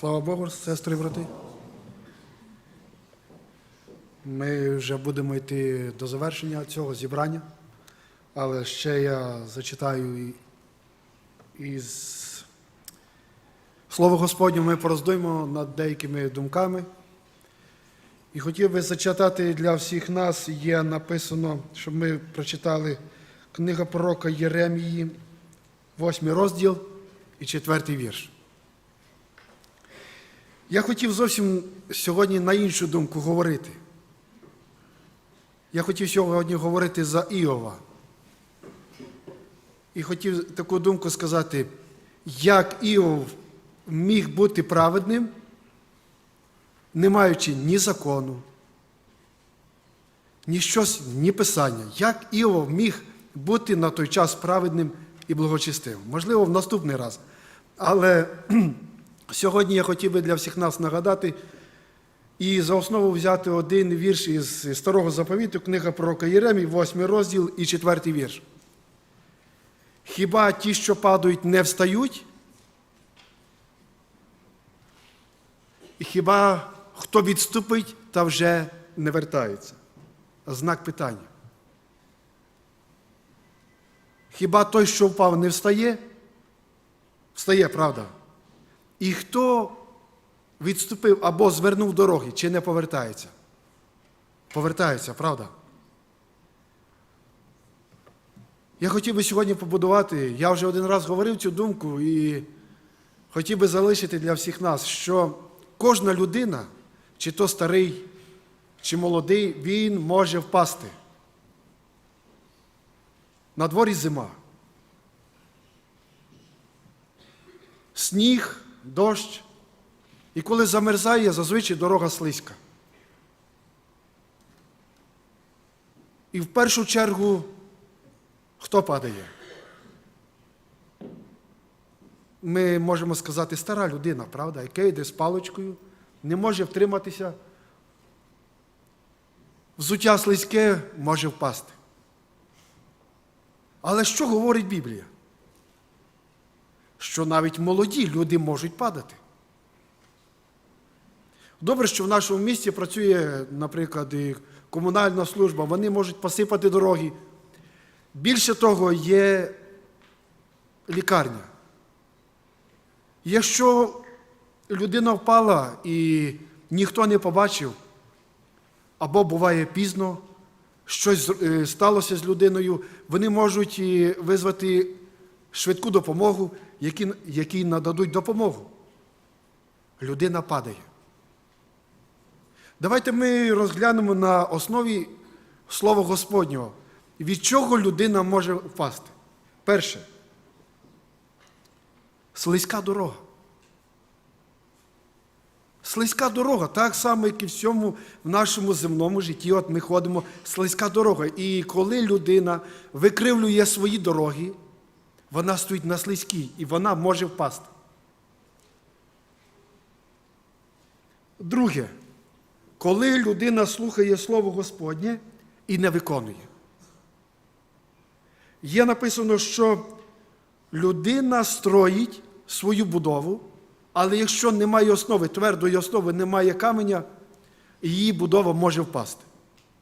Слава Богу, сестри і брати. Ми вже будемо йти до завершення цього зібрання, але ще я зачитаю із Слово Господнє ми пороздуємо над деякими думками. І хотів би зачитати для всіх нас, є написано, щоб ми прочитали книга пророка Єремії, 8 розділ і 4 вірш. Я хотів зовсім сьогодні на іншу думку говорити. Я хотів сьогодні говорити за Іова. І хотів таку думку сказати, як Іов міг бути праведним, не маючи ні закону, ні щось, ні писання. Як Іов міг бути на той час праведним і благочестивим? Можливо, в наступний раз. Але сьогодні я хотів би для всіх нас нагадати і за основу взяти один вірш із старого заповіту, книга пророка Єремії, 8 розділ і 4 вірш. Хіба ті, що падають, не встають? Хіба хто відступить та вже не вертається? Знак питання. Хіба той, що впав, не встає? Встає, правда. І хто відступив або звернув дороги, чи не повертається? Повертається, правда? Я хотів би сьогодні побудувати, я вже один раз говорив цю думку і хотів би залишити для всіх нас, що кожна людина, чи то старий, чи молодий, він може впасти. На дворі зима. Сніг, дощ. І коли замерзає, зазвичай дорога слизька. І в першу чергу хто падає? Ми можемо сказати, стара людина, правда, яка йде з паличкою, не може втриматися. Взуття слизьке може впасти. Але що говорить Біблія? Що навіть молоді люди можуть падати. Добре, що в нашому місті працює, наприклад, і комунальна служба, вони можуть посипати дороги. Більше того, є лікарня. Якщо людина впала і ніхто не побачив, або буває пізно, щось е, сталося з людиною, вони можуть визвати швидку допомогу, які, якій нададуть допомогу. Людина падає. Давайте ми розглянемо на основі Слова Господнього, від чого людина може впасти. Перше. Слизька дорога. Слизька дорога, так само, як і всьому в нашому земному житті. От ми ходимо слизька дорога. І коли людина викривлює свої дороги, вона стоїть на слизькій і вона може впасти. Друге, коли людина слухає Слово Господнє і не виконує. Є написано, що людина строїть свою будову, але якщо немає основи, твердої основи, немає каменя, її будова може впасти.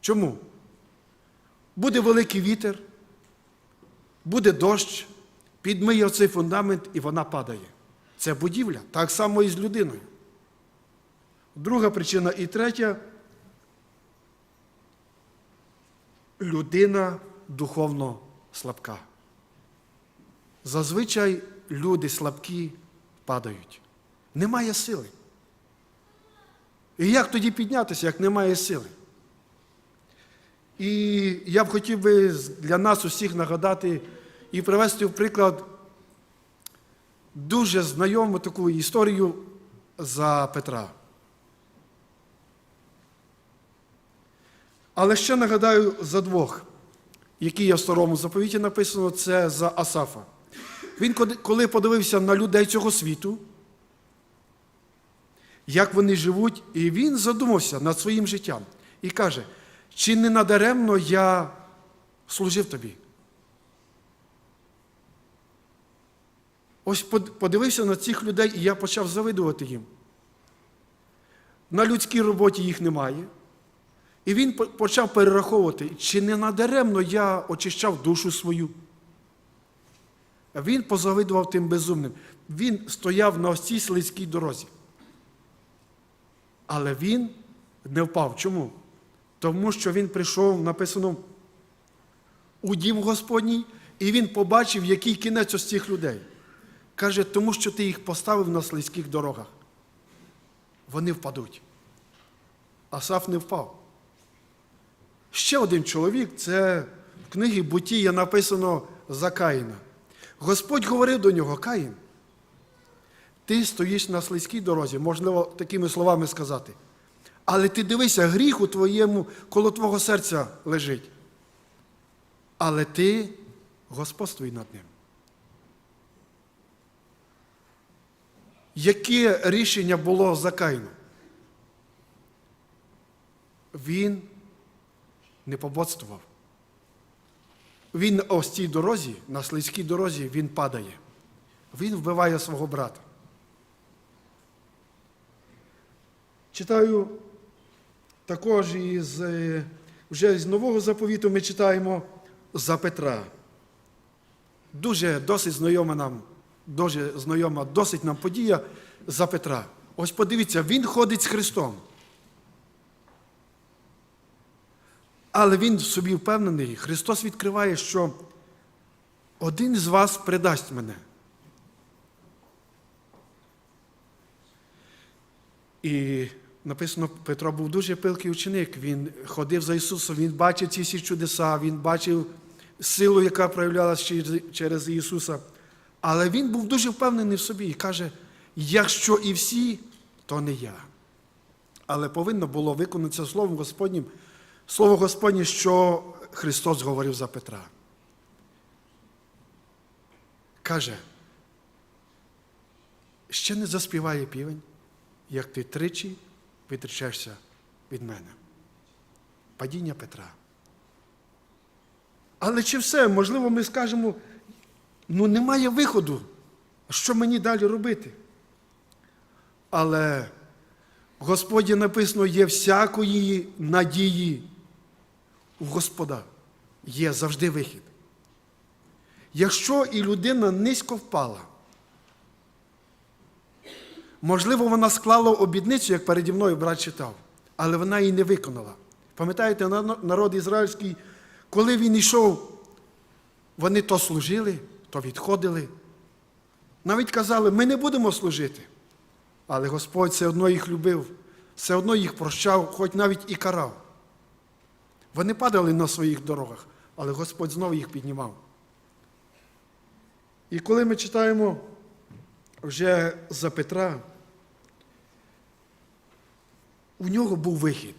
Чому? Буде великий вітер, буде дощ, підмиє оцей фундамент і вона падає. Це будівля, так само і з людиною. Друга причина і третя людина духовно слабка. Зазвичай люди слабкі падають. Немає сили. І як тоді піднятися, як немає сили? І я б хотів би для нас усіх нагадати і привести в приклад дуже знайому таку історію за Петра. Але ще нагадаю за двох, які є в старому заповіті написано, це за Асафа. Він, коли подивився на людей цього світу, як вони живуть, і він задумався над своїм життям і каже, чи не надаремно я служив тобі? Ось подивився на цих людей, і я почав завидувати їм. на людській роботі їх немає. І він почав перераховувати, чи не надаремно я очищав душу свою. Він позавидував тим безумним. Він стояв на ось цій слизькій дорозі. Але він не впав. Чому? Тому що він прийшов, написано, у дім Господній, і він побачив, який кінець ось цих людей. Каже, тому що ти їх поставив на слизьких дорогах. Вони впадуть. Асаф не впав. Ще один чоловік, це в книгі Бутія написано за Каїна. Господь говорив до нього, Каїн, ти стоїш на слизькій дорозі, можливо, такими словами сказати. Але ти дивися, гріх у твоєму, коло твого серця лежить. Але ти господствуй над ним. Яке рішення було за Каїном? Він не пободствував. Він на ось цій дорозі, на слизькій дорозі, він падає. Він вбиває свого брата. Читаю також із, е, вже з Нового заповіту ми читаємо за Петра. Дуже досить знайома нам, дуже знайома, досить нам подія за Петра. Ось подивіться, він ходить з Христом. Але він собі впевнений, Христос відкриває, що один з вас предасть мене. І написано, Петро був дуже пилкий ученик. Він ходив за Ісусом, він бачив ці всі чудеса, він бачив силу, яка проявлялася через Ісуса. Але він був дуже впевнений в собі і каже: якщо і всі, то не я. Але повинно було виконатися Словом Господнім, Слово Господнє, що Христос говорив за Петра. Каже, ще не заспіває півень, як ти тричі відречешся від мене. Падіння Петра. Але чи все? Можливо, ми скажемо, ну немає виходу, що мені далі робити? Але Господі написано, є всякої надії у Господа. Є завжди вихід. Якщо і людина низько впала, можливо, вона склала обідницю, як переді мною брат читав, але вона її не виконала. Пам'ятаєте, народ ізраїльський, коли він йшов, вони то служили, то відходили. Навіть казали, ми не будемо служити. Але Господь все одно їх любив, все одно їх прощав, хоч навіть і карав. Вони падали на своїх дорогах, але Господь знову їх піднімав. І коли ми читаємо вже за Петра, у нього був вихід.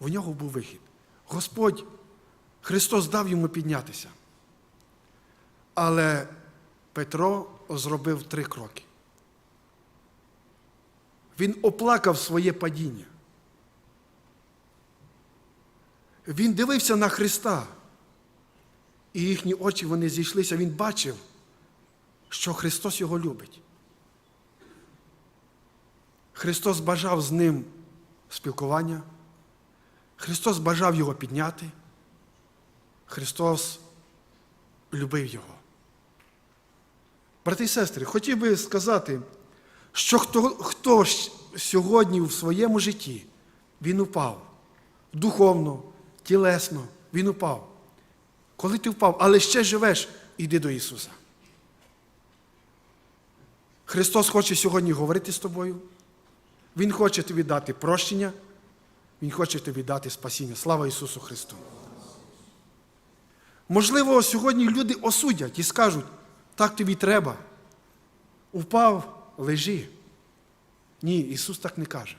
У нього був вихід. Господь, Христос дав йому піднятися. Але Петро зробив три кроки. Він оплакав своє падіння. Він дивився на Христа. І їхні очі вони зійшлися. Він бачив, що Христос його любить. Христос бажав з ним спілкування. Христос бажав його підняти. Христос любив його. Брати і сестри, хотів би сказати, що хто, хто сьогодні в своєму житті він упав духовно, тілесно, він упав. Коли ти впав, але ще живеш, іди до Ісуса. Христос хоче сьогодні говорити з тобою. Він хоче тобі дати прощення, Він хоче тобі дати спасіння. Слава Ісусу Христу! Можливо, сьогодні люди осудять і скажуть, так тобі треба. Упав, лежи. Ні, Ісус так не каже.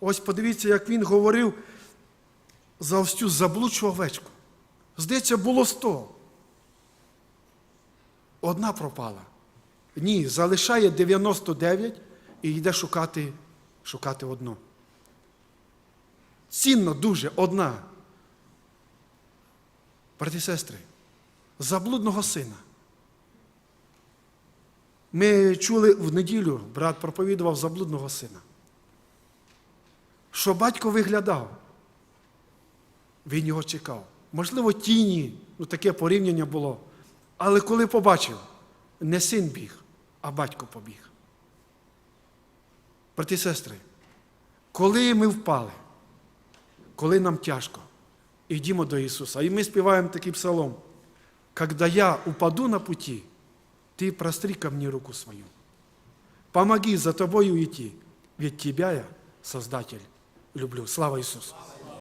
Ось подивіться, як Він говорив за ось цю заблудшу овечку. Здається, було сто. Одна пропала. Ні, залишає 99 і йде шукати, шукати одну. Цінно дуже одна. Брати сестри, заблудного сина. Ми чули в неділю, брат проповідував заблудного сина. що батько виглядав. Він його чекав. Можливо, тіні, ну таке порівняння було. Але коли побачив, не син біг, а батько побіг. Брати і сестри, коли ми впали, коли нам тяжко, йдімо до Ісуса. І ми співаємо такий псалом. Когда я упаду на пути, ты простри ко мне руку свою. Помоги за тобою идти, ведь тебя я, Создатель, люблю. Слава Ісусу!